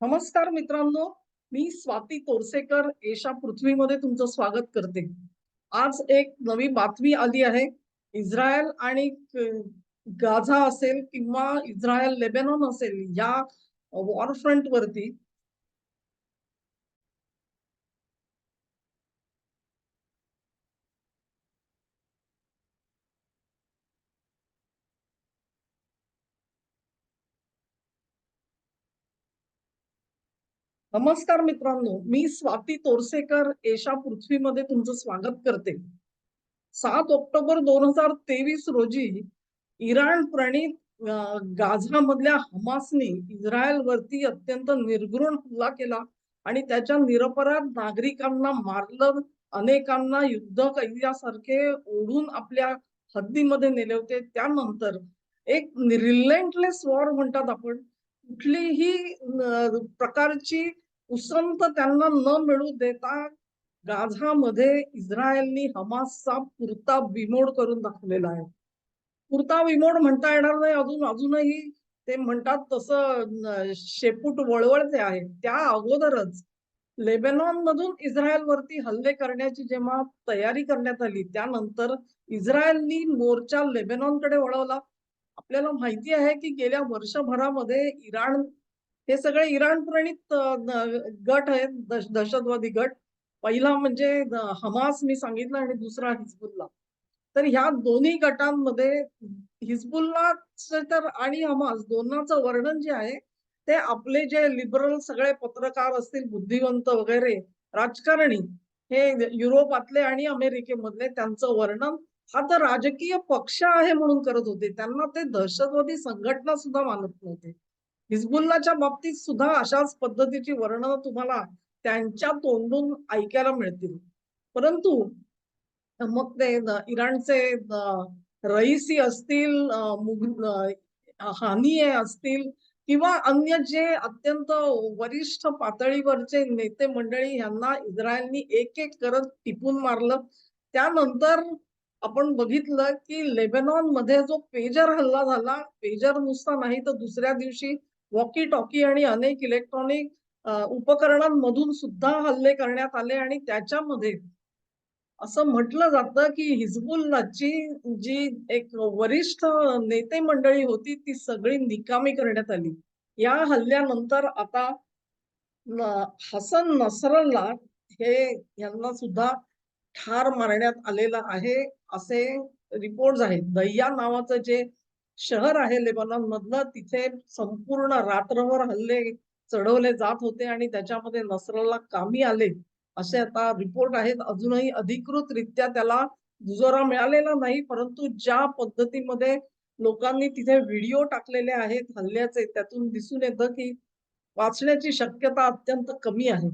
नमस्कार मित्रांनो मी स्वाती तोरसेकर एशा पृथ्वीमध्ये तुमचं स्वागत करते. आज एक नवी बातमी आली आहे. इस्रायल आणि गाझा असेल किंवा इस्रायल लेबेनॉन असेल या वॉर फ्रंट वरती नमस्कार मित्रांनो मी स्वाती तोरसेकर एशा पृथ्वीमध्ये तुमचं स्वागत करते. सात ऑक्टोबर दोन हजार तेवीस रोजी इराण प्रणित गाझा मधल्या हमासने इस्रायल वरती अत्यंत निर्घृण हल्ला केला आणि त्याच्या निरपराध नागरिकांना मारलं. अनेकांना युद्ध कैद्यासारखे ओढून आपल्या हद्दीमध्ये नेले होते. त्यानंतर एक रिलेंटलेस वॉर म्हणतात आपण. कुठलीही प्रकारची उसंत त्यांना न मिळू देता गाझामध्ये इस्रायलनी हमासचा पुरता बिमोड करून दाखवलेला आहे. पुरता विमोड म्हणता येणार नाही अजून अजूनही ते म्हणतात तसं शेपूट वळवळते आहे. त्या अगोदरच लेबेनॉन मधून इस्रायलवरती हल्ले करण्याची जेव्हा तयारी करण्यात आली त्यानंतर इस्रायलनी मोर्चा लेबेनॉनकडे वळवला. आपल्याला माहिती आहे की गेल्या वर्षभरामध्ये इराण हे सगळे इराण प्रणित गट आहेत दहशतवादी गट. पहिला म्हणजे हमास मी सांगितलं आणि दुसरा हिजबुल्ला. तर ह्या दोन्ही गटांमध्ये हिजबुल्ला तर आणि हमास दोनांचं वर्णन जे आहे ते आपले जे लिबरल सगळे पत्रकार असतील बुद्धिवंत वगैरे राजकारणी हे युरोपातले आणि अमेरिकेमधले त्यांचं वर्णन हा तर राजकीय पक्ष आहे म्हणून करत होते. त्यांना ते दहशतवादी संघटना सुद्धा मानत नव्हते. हिजबुल्लाच्या बाबतीत सुद्धा अशाच पद्धतीची वर्णनं तुम्हाला त्यांच्या तोंडून ऐकायला मिळतील. परंतु मग ते इराणचे रईसी असतील हानिये असतील किंवा अन्य जे अत्यंत वरिष्ठ पातळीवरचे नेते मंडळी यांना इस्रायलनी एक एक करत टिपून मारलं. त्यानंतर आपण बघितलं की लेबेनॉनमध्ये जो पेजर हल्ला झाला पेजर नुसता नाही तर दुसऱ्या दिवशी वॉकी टॉकी आणि अनेक इलेक्ट्रॉनिक उपकरणांमधून सुद्धा हल्ले करण्यात आले आणि त्याच्यामध्ये असं म्हटलं जातं की हिजबुल्लाची जी एक वरिष्ठ नेते मंडळी होती ती सगळी निकामी करण्यात आली. या हल्ल्यानंतर आता हसन नसरल्ला हे यांना सुद्धा ठार मारण्यात आलेला आहे असे रिपोर्ट आहेत. दह्या नावाचं जे शहर आहे लेबनॉन मधलं तिथे संपूर्ण रात्रभर हल्ले चढवले जात होते आणि त्याच्यामध्ये नसरला कामी आले. असे आता रिपोर्ट आहेत. अजूनही अधिकृतरित्या त्याला दुजोरा मिळालेला नाही परंतु ज्या पद्धतीमध्ये लोकांनी तिथे व्हिडिओ टाकलेले आहेत हल्ल्याचे त्यातून दिसून येतं की वाचण्याची शक्यता अत्यंत कमी आहे.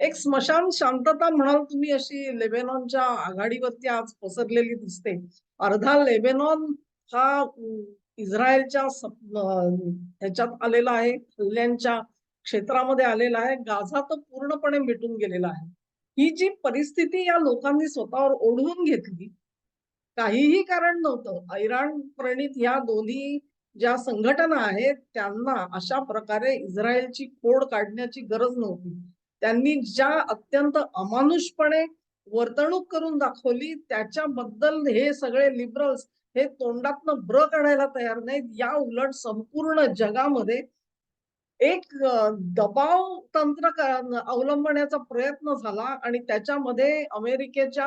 एक स्मशान शांतता म्हणाल तुम्ही अशी लेबेनॉनच्या आघाडीवरती आज पसरलेली दिसते. अर्धा लेबेनॉन हा इस्रायलच्या ह्याच्यात आलेला आहे हल्ल्यांच्या क्षेत्रामध्ये आलेला आहे. गाझा तर पूर्णपणे मिटून गेलेला आहे. ही जी परिस्थिती या लोकांनी स्वतःवर ओढवून घेतली काहीही कारण नव्हतं. इराण प्रणित या दोन्ही ज्या संघटना आहेत त्यांना अशा प्रकारे इस्रायलची खोड काढण्याची गरज नव्हती. त्यांनी ज्या अत्यंत अमानुषपणे वर्तणूक करून दाखवली त्याच्याबद्दल हे सगळे लिबरल्स हे तोंडातनं ब्र काढायला तयार नाहीत. या उलट संपूर्ण जगामध्ये एक दबाव तंत्र अवलंबण्याचा प्रयत्न झाला आणि त्याच्यामध्ये अमेरिकेच्या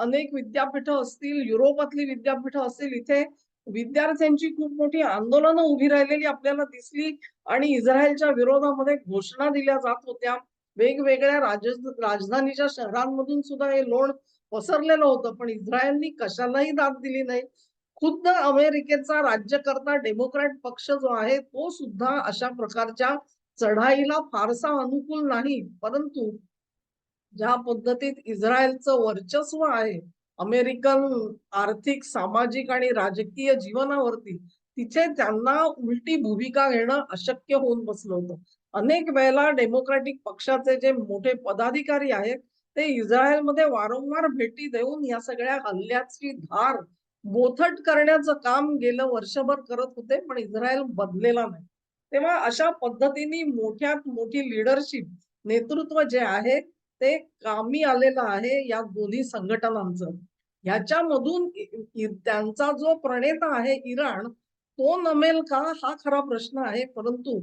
अनेक विद्यापीठ असतील युरोपातली विद्यापीठ असतील इथे विद्यार्थ्यांची खूप मोठी आंदोलनं उभी राहिलेली आपल्याला दिसली आणि इस्रायलच्या विरोधामध्ये घोषणा दिल्या जात होत्या. वेगवेगळ्या राज राजधानीच्या शहरांमधून सुद्धा हे लोण पसरलेलं होतं. पण इस्रायलनी कशालाही दाद दिली नाही. खुद्द अमेरिकेचा राज्यकर्ता डेमोक्रॅट पक्ष जो आहे तो सुद्धा अशा प्रकारच्या चढाईला फारसा अनुकूल नाही. परंतु ज्या पद्धतीत इस्रायलचं वर्चस्व आहे अमेरिकन आर्थिक सामाजिक आणि राजकीय जीवनावरती तिथे त्यांना उलटी भूमिका घेणं अशक्य होऊन बसलं होतं. अनेक वेळेला डेमोक्रॅटिक पक्षाचे जे मोठे पदाधिकारी आहेत ते इस्रायलमध्ये वारंवार भेटी देऊन या सगळ्या हल्ल्याची धार बोथट करण्याचं काम गेलं वर्षभर करत होते पण इस्रायल बदलेला नाही. तेव्हा अशा पद्धतीने मोठ्यात मोठी लिडरशिप नेतृत्व जे आहे ते कामी आलेलं आहे या दोन्ही संघटनांचं. ह्याच्यामधून त्यांचा जो प्रणेता आहे इराण तो नमेल का? हा खरा प्रश्न आहे परंतु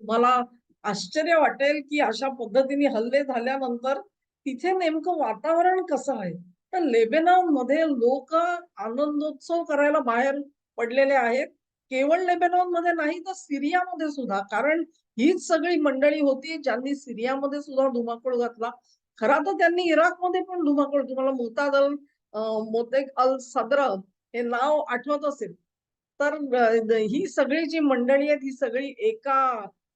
मला आश्चर्य वाटेल की अशा पद्धतीने हल्ले झाल्यानंतर तिथे नेमकं वातावरण कसं आहे? तर लेबेनॉनमध्ये लोक आनंदोत्सव करायला बाहेर पडलेले आहेत. केवळ लेबेनॉनमध्ये नाही तर सिरियामध्ये सुद्धा. कारण हीच सगळी मंडळी होती ज्यांनी सिरियामध्ये सुद्धा धुमाकूळ घातला. खरा तर त्यांनी इराकमध्ये पण धुमाकूळ तुम्हाला मोताद अल मोतेक अल सद्र हे नाव आठवत असेल. तर ही सगळी जी मंडळी आहेत ही सगळी एका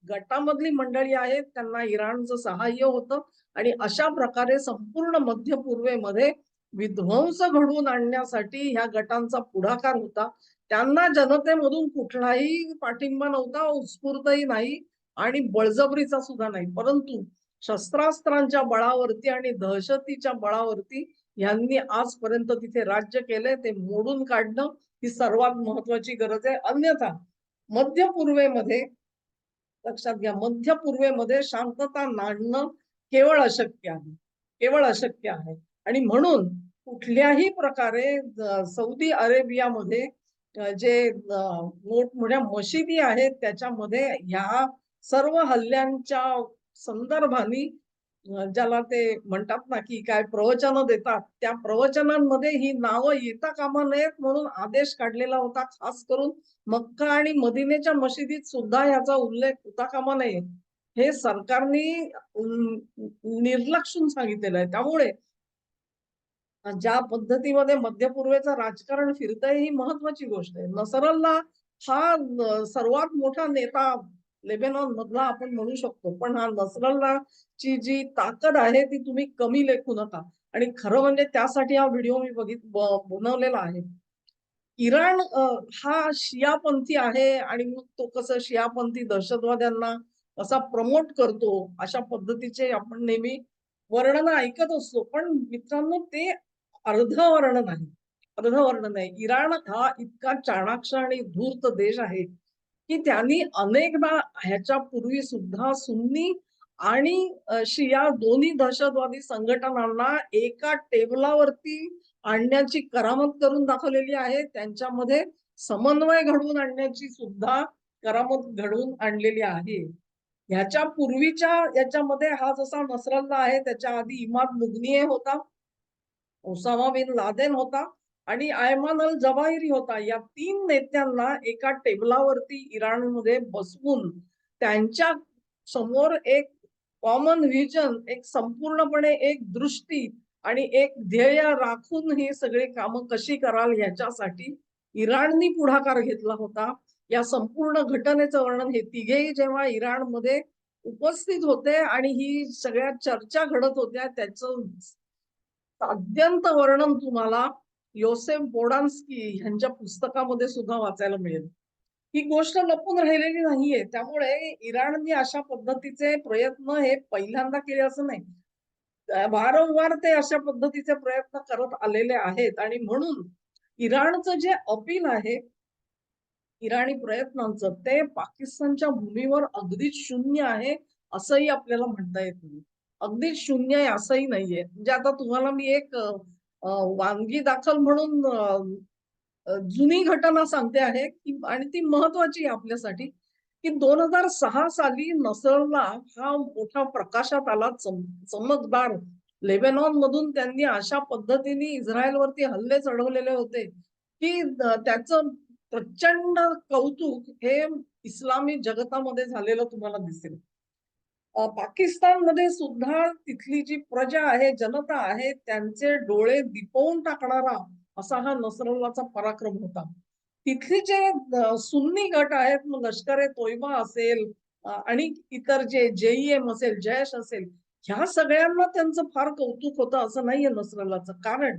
गटामधली मंडळी आहेत त्यांना इराणचं सहाय्य होतं आणि अशा प्रकारे संपूर्ण मध्य पूर्वेमध्ये विध्वंस घडवून आणण्यासाठी ह्या गटांचा पुढाकार होता. त्यांना जनतेमधून कुठलाही पाठिंबा नव्हता उत्स्फूर्तही नाही आणि बळजबरीचा सुद्धा नाही. परंतु शस्त्रास्त्रांच्या बळावरती आणि दहशतीच्या बळावरती यांनी आजपर्यंत तिथे राज्य केले ते मोडून काढणं ही सर्वात महत्वाची गरज आहे. अन्यथा मध्य पूर्वेमध्ये लक्षात घ्या मध्य पूर्वेमध्ये शांतता नांदणं केवळ अशक्य आहे केवळ अशक्य आहे. आणि म्हणून कुठल्याही प्रकारे सौदी अरेबियामध्ये जे मोठमोठ्या मशिदी आहेत त्याच्यामध्ये ह्या सर्व हल्ल्यांच्या संदर्भाने ज्याला ते म्हणतात ना की काय प्रवचनं देतात त्या प्रवचनांमध्ये ही नावं येता कामा नयेत म्हणून आदेश काढलेला होता. खास करून मक्का आणि मदिनेच्या मशिदीत सुद्धा याचा उल्लेख होता कामा नये. हे सरकारने निर्लक्षून सांगितलेलं आहे. त्यामुळे ज्या पद्धतीमध्ये मध्य पूर्वेचं राजकारण फिरतंय ही महत्वाची गोष्ट आहे. नसरल्ला हा सर्वात मोठा नेता लेबेनॉन मधला आपण म्हणू शकतो. पण हा नसरल्लाची जी ताकद आहे ती तुम्ही कमी लेखू नका. आणि खरं म्हणजे त्यासाठी हा व्हिडिओ मी बघित बनवलेला आहे. इराण हा शियापंथी आहे आणि मग तो कसं शियापंथी दहशतवाद्यांना कसा प्रमोट करतो अशा पद्धतीचे आपण नेहमी वर्णन ऐकत असतो. पण मित्रांनो ते अर्ध वर्णन आहे. अर्धवर्णन आहे. इराण हा इतका चाणाक्ष आणि धूर्त देश आहे. की त्यांनी अनेकदा ह्याच्या पूर्वी सुद्धा सुन्नी आणि शिया दोन्ही दहशतवादी संघटनांना एका टेबलावरती आणण्याची करामत करून दाखवलेली आहे. त्यांच्यामध्ये समन्वय घडवून आणण्याची सुद्धा करामत घडवून आणलेली आहे. ह्याच्या पूर्वीच्या याच्यामध्ये हा जसा नसरल्ला आहे त्याच्या आधी इमाद मुगनिये होता ओसामा बिन लादेन होता. आणि आयमान अल जवाहिरी होता. या तीन नेत्यांना एका टेबलावरती इराणमध्ये बसवून त्यांच्यासमोर एक कॉमन व्हिजन एक संपूर्णपणे एक दृष्टी आणि एक ध्येय राखून ही सगळी कामं कशी कराल याच्यासाठी इराणनी पुढाकार घेतला होता. या संपूर्ण घटनेचं वर्णन हे तिघेही जेव्हा इराणमध्ये उपस्थित होते आणि ही सगळ्या चर्चा घडत होत्या त्याचं अत्यंत वर्णन तुम्हाला योसेफ बोडान्स्की यांच्या पुस्तकामध्ये सुद्धा वाचायला मिळेल. ही गोष्ट लपून राहिलेली नाहीये. त्यामुळे इराणने अशा पद्धतीचे प्रयत्न हे पहिल्यांदा केले असं नाही. वारंवार ते अशा पद्धतीचे प्रयत्न करत आलेले आहेत. आणि म्हणून इराणचं जे अपील आहे इराणी प्रयत्नांचं ते पाकिस्तानच्या भूमीवर अगदीच शून्य आहे असंही आपल्याला म्हणता येत नाही. अगदीच शून्य आहे असंही नाहीये. म्हणजे आता तुम्हाला मी एक वांगी दाखल म्हणून जुनी घटना सांगते आहे की आणि ती महत्वाची आहे आपल्यासाठी की दोन हजार सहा साली नसरला हा मोठा प्रकाशात आला चमकदार. लेबेनॉन मधून त्यांनी अशा पद्धतीने इस्रायलवरती हल्ले चढवलेले होते की त्याचं प्रचंड कौतुक हे इस्लामी जगतामध्ये झालेलं तुम्हाला दिसेल. पाकिस्तानमध्ये सुद्धा तिथली जी प्रजा आहे जनता आहे त्यांचे डोळे दिपवून टाकणारा असा हा नसरल्लाचा पराक्रम होता. तिथले जे सुन्नी गट आहेत मग लष्कर ए तोयबा असेल आणि इतर जे जेईएम असेल जयश असेल ह्या सगळ्यांना त्यांचं फार कौतुक होतं असं नाहीये नसरल्लाचं. कारण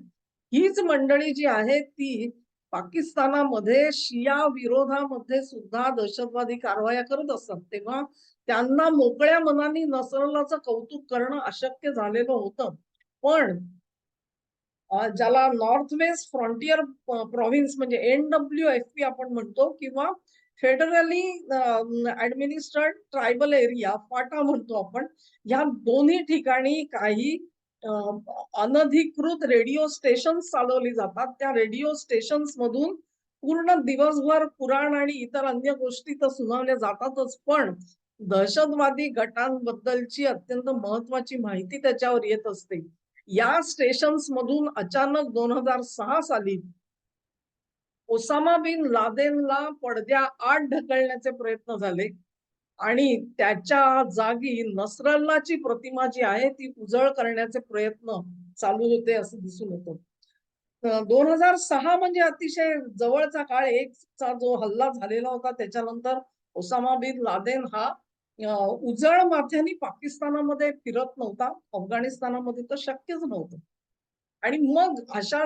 हीच मंडळी जी आहे ती पाकिस्तानामध्ये शिया विरोधामध्ये सुद्धा दहशतवादी कारवाया करत असतात. तेव्हा त्यांना मोकळ्या मनाने नसरल्लाचं कौतुक करणं अशक्य झालेलं होतं. पण ज्याला नॉर्थ वेस्ट फ्रॉन्टियर प्रॉव्हिन्स म्हणजे एन डब्ल्यू एफ पी आपण म्हणतो किंवा federally administered tribal area FATA म्हणतो आपण ह्या दोन्ही ठिकाणी काही अनधिकृत रेडिओ स्टेशन चालवली जातात. त्या रेडिओ स्टेशन्स मधून पूर्ण दिवसभर पुराण आणि इतर अन्य गोष्टी तर सुनावल्या जातातच पण दहशतवादी गटांबद्दलची अत्यंत महत्वाची माहिती त्याच्यावर येत असते. या स्टेशन्स मधून अचानक दोन हजार सहा साली ओसामा बिन लादेनला पडद्या आड ढकलण्याचे प्रयत्न झाले आणि त्याच्या जागी नसरल्लाची प्रतिमा जी आहे ती उजळ करण्याचे प्रयत्न चालू होते असं दिसून येतं. दोन हजार सहा म्हणजे अतिशय जवळचा काळ एक चा जो हल्ला झालेला होता त्याच्यानंतर ओसामा बिन लादेन हा उजळ माथ्यानी पाकिस्तानामध्ये फिरत नव्हता. अफगाणिस्तानामध्ये तर शक्यच नव्हतं. आणि मग अशा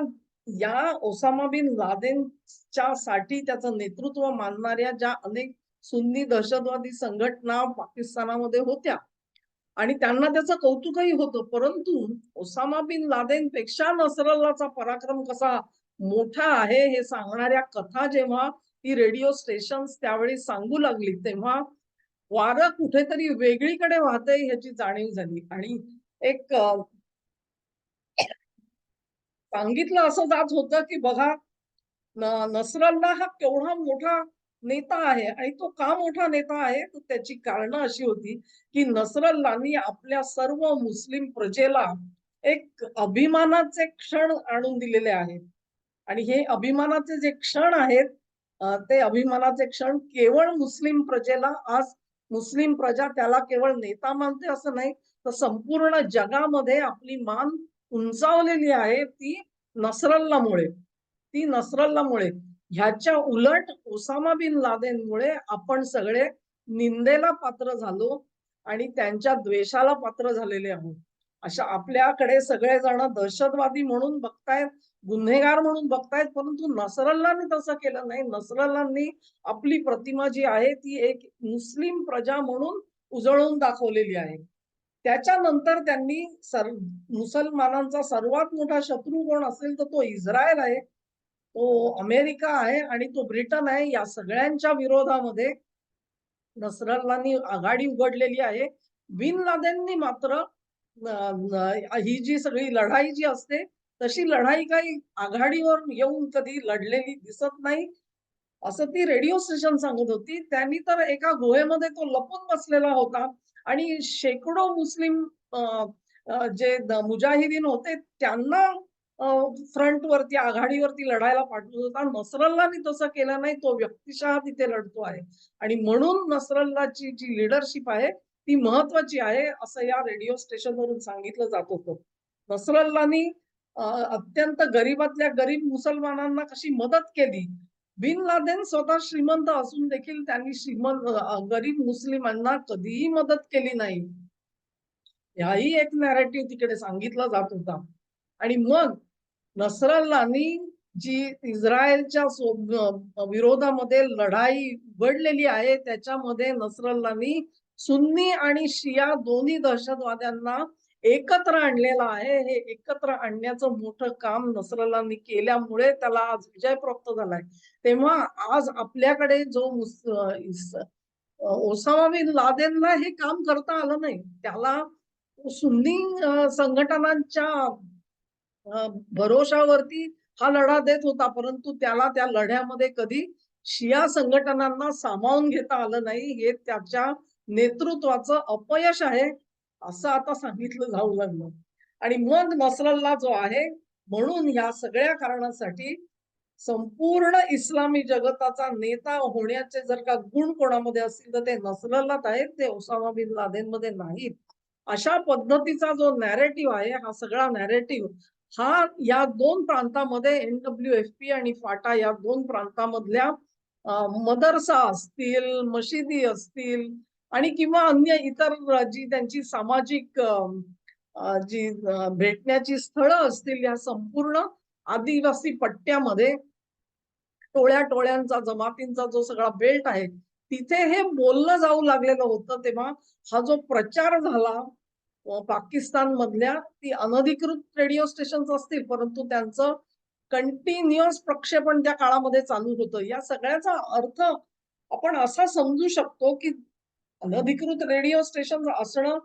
या ओसामा बिन लादेनच्या साठी त्याचं नेतृत्व मानणाऱ्या ज्या अनेक सुन्नी दहशतवादी संघटना पाकिस्तानामध्ये होत्या. आणि त्यांना त्याचं कौतुकही होतं. परंतु ओसामा बिन लादेन पेक्षा नसरल्लाचा पराक्रम कसा मोठा आहे हे सांगणाऱ्या कथा जेव्हा ती रेडिओ स्टेशन त्यावेळी सांगू लागली तेव्हा वारं कुठेतरी वेगळीकडे वाहतंय ह्याची जाणीव झाली. आणि एक सांगितलं असं जात होतं की बघा नसरल्ला हा केवढा मोठा नेता आहे आणि तो का मोठा नेता आहे? तर त्याची कारणं अशी होती की नसरल्लानी आपल्या सर्व मुस्लिम प्रजेला एक अभिमानाचे क्षण आणून दिलेले आहेत. आणि हे अभिमानाचे जे क्षण आहेत ते अभिमानाचे क्षण केवळ मुस्लिम प्रजेला आज मुस्लिम प्रजा त्याला केवळ नेता मानते असं नाही तर संपूर्ण जगामध्ये आपली मान उंचावलेली आहे ती नसरल्लामुळे. ती नसरल्लामुळे. ह्याच्या उलट ओसामा बिन लादेनमुळे आपण सगळे निंदेला पात्र झालो आणि त्यांच्या द्वेषाला पात्र झालेले आहोत. अशा आपल्याकडे सगळे जण दहशतवादी म्हणून बघतायत गुन्हेगार म्हणून बघतायत परंतु नसरल्लांनी तसं केलं नाही. नसरल्लांनी आपली प्रतिमा जी आहे ती एक मुस्लिम प्रजा म्हणून उजळून दाखवलेली आहे. त्याच्यानंतर त्यांनी सर मुसलमानांचा सर्वात मोठा शत्रू कोण असेल तर तो इस्रायल आहे. तो अमेरिका आहे आणि तो ब्रिटन आहे. या सगळ्यांच्या विरोधामध्ये नसरल्लांनी आघाडी उघडलेली आहे. बिन लादेननी मात्र ही जी सगळी लढाई जी असते तशी लढाई काही आघाडीवर येऊन कधी लढलेली दिसत नाही असं ती रेडिओ स्टेशन सांगत होती. त्यांनी तर एका गुहेमध्ये तो लपून बसलेला होता. आणि शेकडो मुस्लिम जे मुजाहिदीन होते त्यांना फ्रंट वरती आघाडीवरती लढायला पाठवत होता. नसरल्लानी तसं केलं नाही. तो व्यक्तिशः तिथे लढतो आहे. आणि म्हणून नसरल्लाची जी लिडरशिप आहे ती महत्वाची आहे असं या रेडिओ स्टेशनवरून सांगितलं जात होतं. नसरल्लानी अत्यंत गरीबातल्या गरीब मुसलमानांना कशी मदत केली? बिन लादेन स्वतः श्रीमंत असून देखील त्यांनी श्रीमंत गरीब मुस्लिमांना कधीही मदत केली नाही. याही एक नॅरेटिव्ह तिकडे सांगितला जात होता. आणि मग नसरल्लानी जी इस्रायलच्या विरोधामध्ये लढाई उघडलेली आहे त्याच्यामध्ये नसरल्लानी सुन्नी आणि शिया दोन्ही दहशतवाद्यांना एकत्र आणलेलं आहे. हे एकत्र आणण्याचं मोठं काम नसरलांनी केल्यामुळे त्याला आज विजय प्राप्त झालाय. तेव्हा आज आपल्याकडे जो ओसामा बिन लादेनला हे काम करता आलं नाही. त्याला सुन्नी संघटनांच्या भरोशावरती हा लढा देत होता. परंतु त्याला त्या लढ्यामध्ये कधी शिया संघटनांना सामावून घेता आलं नाही. हे त्याच्या नेतृत्वाचं अपयश आहे. असं आता सांगितलं जाऊ लागलं. आणि मग नसरल्ला जो आहे म्हणून या सगळ्या कारणासाठी संपूर्ण इस्लामी जगताचा नेता होण्याचे जर का गुण कोणामध्ये असतील तर ते नसरल्लात आहेत ते ओसामा बिन लादेन मध्ये नाहीत. अशा पद्धतीचा जो नॅरेटिव्ह आहे हा सगळा नॅरेटिव्ह हा या दोन प्रांतामध्ये एन डब्ल्यू एफ पी आणि फाटा या दोन प्रांतामधल्या मदरसा असतील मशिदी असतील आणि किंवा अन्य इतर जी त्यांची सामाजिक जी भेटण्याची स्थळं असतील या संपूर्ण आदिवासी पट्ट्यामध्ये टोळ्या टोळ्यांचा जमातींचा जो सगळा बेल्ट आहे तिथे हे बोललं जाऊ लागलेलं होतं तेव्हा हा जो प्रचार झाला पाकिस्तान मधल्या ती अनधिकृत रेडिओ स्टेशन असतील परंतु त्यांचं कंटिन्युअस प्रक्षेपण त्या काळामध्ये चालू होतं. या सगळ्याचा अर्थ आपण असा समजू शकतो की अनधिकृत रेडिओ स्टेशन असणं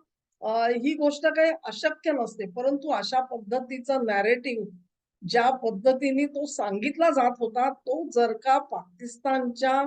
ही गोष्ट काही अशक्य नसते. परंतु अशा पद्धतीचं नॅरेटिव्ह ज्या पद्धतीने तो सांगितला जात होता तो जर का पाकिस्तानच्या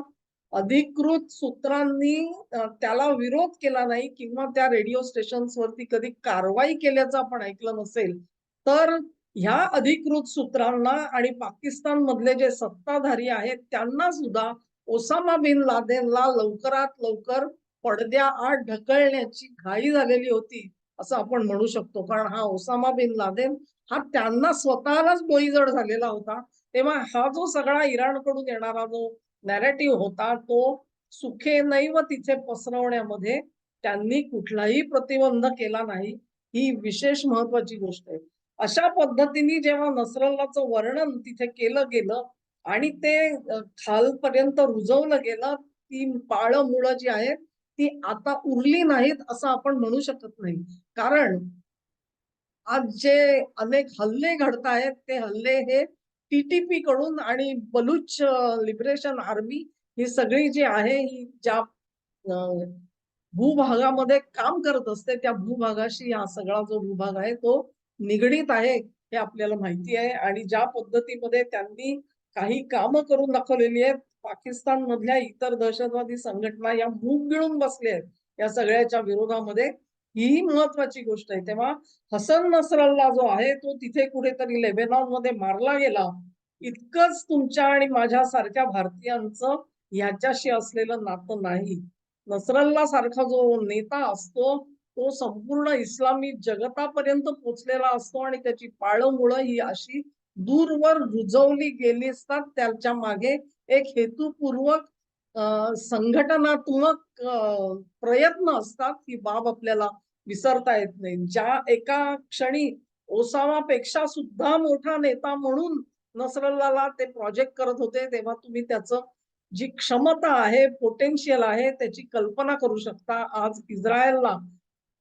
अधिकृत सूत्रांनी त्याला विरोध केला नाही किंवा त्या रेडिओ स्टेशन्सवरती कधी कारवाई केल्याचं आपण ऐकलं नसेल तर ह्या अधिकृत सूत्रांना आणि पाकिस्तान मधले जे सत्ताधारी आहेत त्यांना सुद्धा ओसामा बिन लादेनला लवकरात लवकर पडद्याआड ढकलण्याची घाई झालेली होती असं आपण म्हणू शकतो. कारण हा ओसामा बिन लादेन हा त्यांना स्वतःलाच बोईजड झालेला होता. तेव्हा हा जो सगळा इराणकडून येणारा जो नॅरेटिव्ह होता तो सुखे नैव तिथे पसरवण्यामध्ये त्यांनी कुठलाही प्रतिबंध केला नाही. ही विशेष महत्वाची गोष्ट आहे. अशा पद्धतीने जेव्हा नसरल्लाचं वर्णन तिथे केलं गेलं आणि ते खालपर्यंत रुजवलं गेलं ती पाळं मुळं जी आहेत ती आता उरली नाहीत असं आपण म्हणू शकत नाही. कारण आज जे अनेक हल्ले घडत आहेत ते हल्ले हे टीटीपी कडून आणि बलुच लिबरेशन आर्मी ही सगळी जी आहे ही ज्या भूभागामध्ये काम करत असते त्या भूभागाशी हा सगळा जो भूभाग आहे तो निगडीत आहे हे आपल्याला माहिती आहे. आणि ज्या पद्धतीमध्ये त्यांनी काही कामं करून दाखवलेली आहेत पाकिस्तान मधल्या इतर दहशतवादी संघटना या मूग गिळून बसल्या आहेत. या सगळ्याच्या विरोधामध्ये ही महत्वाची गोष्ट आहे. तेव्हा हसन नसरल्ला जो आहे तो तिथे कुठेतरी लेबेनॉनमध्ये मारला गेला. इतकंच तुमच्या आणि माझ्या सारख्या भारतीयांचं ह्याच्याशी असलेलं नातं नाही. नसरल्ला सारखा जो नेता असतो तो संपूर्ण इस्लामी जगतापर्यंत पोचलेला असतो आणि त्याची पाळंमुळं ही अशी दूरवर रुजवली गेली असतात. त्याच्यामागे एक हेतुपूर्वक संघटनात्मक प्रयत्न असतात ही बाब आपल्याला विसरता येत नाही. ज्या एका क्षणी ओसावापेक्षा सुद्धा मोठा नेता म्हणून नसरल्लाला ते प्रोजेक्ट करत होते तेव्हा तुम्ही त्याचं जी क्षमता आहे पोटेन्शियल आहे त्याची कल्पना करू शकता. आज इस्रायलला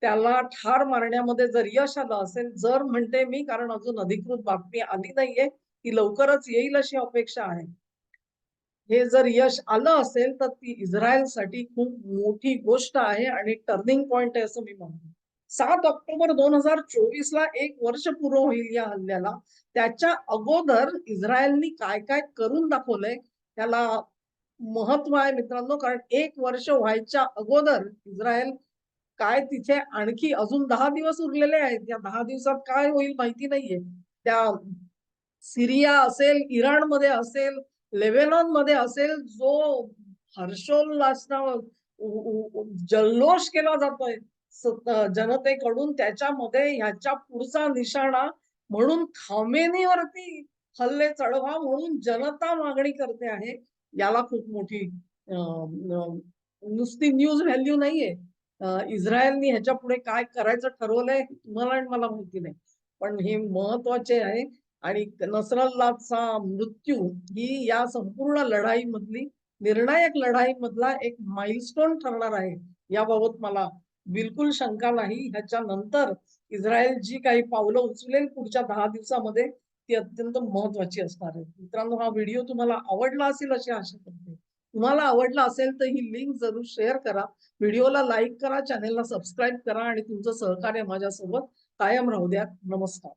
त्याला ठार मारण्यामध्ये जर यश आलं असेल जर म्हणते मी कारण अजून अधिकृत बातमी आली नाहीये ती लवकरच येईल अशी अपेक्षा आहे. हे जर यश आलं असेल तर ती इस्रायलसाठी खूप मोठी गोष्ट आहे आणि टर्निंग पॉइंट आहे असं मी म्हणतो. सात ऑक्टोबर दोन हजार चोवीस ला एक वर्ष पूर्ण होईल या हल्ल्याला. त्याच्या अगोदर इस्रायलनी काय काय करून दाखवलंय त्याला महत्त्व आहे मित्रांनो कारण एक वर्ष व्हायच्या अगोदर इस्रायल काय तिथे आणखी अजून दहा दिवस उरलेले आहेत. या दहा दिवसात काय होईल माहिती नाहीये. त्या सिरिया असेल इराणमध्ये असेल लेबेनॉनमध्ये असेल जो हर्षोल्लासना जल्लोष केला जातोय. जनतेकडून त्याच्यामध्ये ह्याच्या पुढचा निशाणा म्हणून खामेनीवरती हल्ले चढवा म्हणून जनता मागणी करते आहे. याला खूप मोठी नुसती न्यूज व्हॅल्यू नाहीये. इस्रायलनी ह्याच्या पुढे काय करायचं ठरवलंय तुम्हाला आणि मला माहिती नाही. पण हे महत्त्वाचे आहे आणि नसरल्लाचा मृत्यू ही या संपूर्ण लढाईमधली निर्णायक लढाईमधला एक माइलस्टोन ठरणार आहे. याबाबत मला बिलकुल शंका नाही. ह्याच्या नंतर इस्रायल जी काही पावलं उचलेल पुढच्या दहा दिवसामध्ये ती अत्यंत महत्वाची असणार आहे. मित्रांनो हा व्हिडिओ तुम्हाला आवडला असेल अशी आशा करते. तुम्हाला आवडला असेल तर ही लिंक जरूर शेअर करा. व्हिडिओला लाईक करा चॅनेलला सबस्क्राईब करा आणि तुमचं सहकार्य माझ्यासोबत कायम राहू द्या नमस्कार.